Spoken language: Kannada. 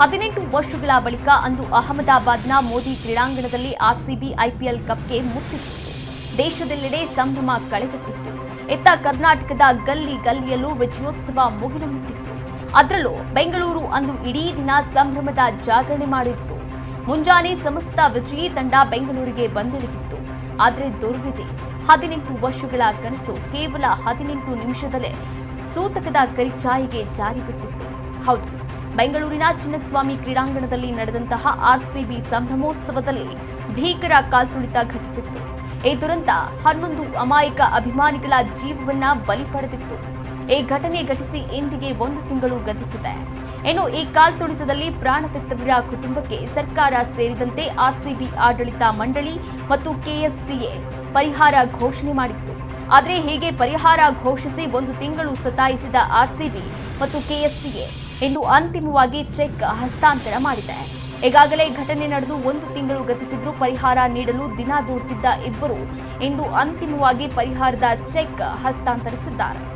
ಹದಿನೆಂಟು ವರ್ಷಗಳ ಬಳಿಕ ಅಂದು ಅಹಮದಾಬಾದ್ನ ಮೋದಿ ಕ್ರೀಡಾಂಗಣದಲ್ಲಿ ಆರ್ಸಿಬಿ ಐಪಿಎಲ್ ಕಪ್ಗೆ ಮುತ್ತಿತ್ತು ದೇಶದೆಲ್ಲೆಡೆ ಸಂಭ್ರಮ ಕಳೆಗಟ್ಟಿತ್ತು. ಇತ್ತ ಕರ್ನಾಟಕದ ಗಲ್ಲಿ ಗಲ್ಲಿಯಲ್ಲೂ ವಿಜಯೋತ್ಸವ ಮುಗಿಲು ಮುಟ್ಟಿತ್ತು ಅದರಲ್ಲೂ ಬೆಂಗಳೂರು ಅಂದು ಇಡೀ ದಿನ ಸಂಭ್ರಮದ ಜಾಗರಣೆ ಮಾಡಿತ್ತು. ಮುಂಜಾನೆ ಸಮಸ್ತ ವಿಜಯಿ ತಂಡ ಬೆಂಗಳೂರಿಗೆ ಬಂದಿಳಿದಿತ್ತು. ಆದರೆ ದುರ್ವಿದೆ. ಹದಿನೆಂಟು ವರ್ಷಗಳ ಕನಸು ಕೇವಲ ಹದಿನೆಂಟು ನಿಮಿಷದಲ್ಲೇ ಸೂತಕದ ಕರಿಚಾಯಿಗೆ ಜಾರಿ ಬಿಟ್ಟಿತ್ತು ಹೌದು. ಬೆಂಗಳೂರಿನ ಚಿನ್ನಸ್ವಾಮಿ ಕ್ರೀಡಾಂಗಣದಲ್ಲಿ ನಡೆದಂತಹ ಆರ್ಸಿಬಿ ಸಂಭ್ರಮೋತ್ಸವದಲ್ಲಿ ಭೀಕರ ಕಾಲ್ತುಳಿತ ಘಟಿಸಿತ್ತು. ಈ ದುರಂತ ಹನ್ನೊಂದು ಅಮಾಯಕ ಅಭಿಮಾನಿಗಳ ಜೀವವನ್ನ ಬಲಿ ಪಡೆದಿತ್ತು. ಈ ಘಟನೆ ಘಟಿಸಿ ಇಂದಿಗೆ ಒಂದು ತಿಂಗಳು ಗತಿಸಿದೆ. ಇನ್ನು ಈ ಕಾಲ್ತುಳಿತದಲ್ಲಿ ಪ್ರಾಣ ತೆತ್ತವರ ಕುಟುಂಬಕ್ಕೆ ಸರ್ಕಾರ ಸೇರಿದಂತೆ ಆರ್ಸಿಬಿ ಆಡಳಿತ ಮಂಡಳಿ ಮತ್ತು ಕೆಎಸ್ಸಿಎ ಪರಿಹಾರ ಘೋಷಣೆ ಮಾಡಿತ್ತು. ಆದರೆ ಹೀಗೆ ಪರಿಹಾರ ಘೋಷಿಸಿ ಒಂದು ತಿಂಗಳು ಸತಾಯಿಸಿದ ಆರ್ಸಿಬಿ ಮತ್ತು ಕೆಎಸ್ಸಿಎ ಇಂದು ಅಂತಿಮವಾಗಿ ಚೆಕ್ ಹಸ್ತಾಂತರ ಮಾಡಿದೆ. ಈಗಾಗಲೇ ಘಟನೆ ನಡೆದು ಒಂದು ತಿಂಗಳು ಗತಿಸಿದ್ರೂ ಪರಿಹಾರ ನೀಡಲು ದಿನ ದೂಡ್ತಿದ್ದ ಇಬ್ಬರು ಇಂದು ಅಂತಿಮವಾಗಿ ಪರಿಹಾರದ ಚೆಕ್ ಹಸ್ತಾಂತರಿಸಿದ್ದಾರೆ.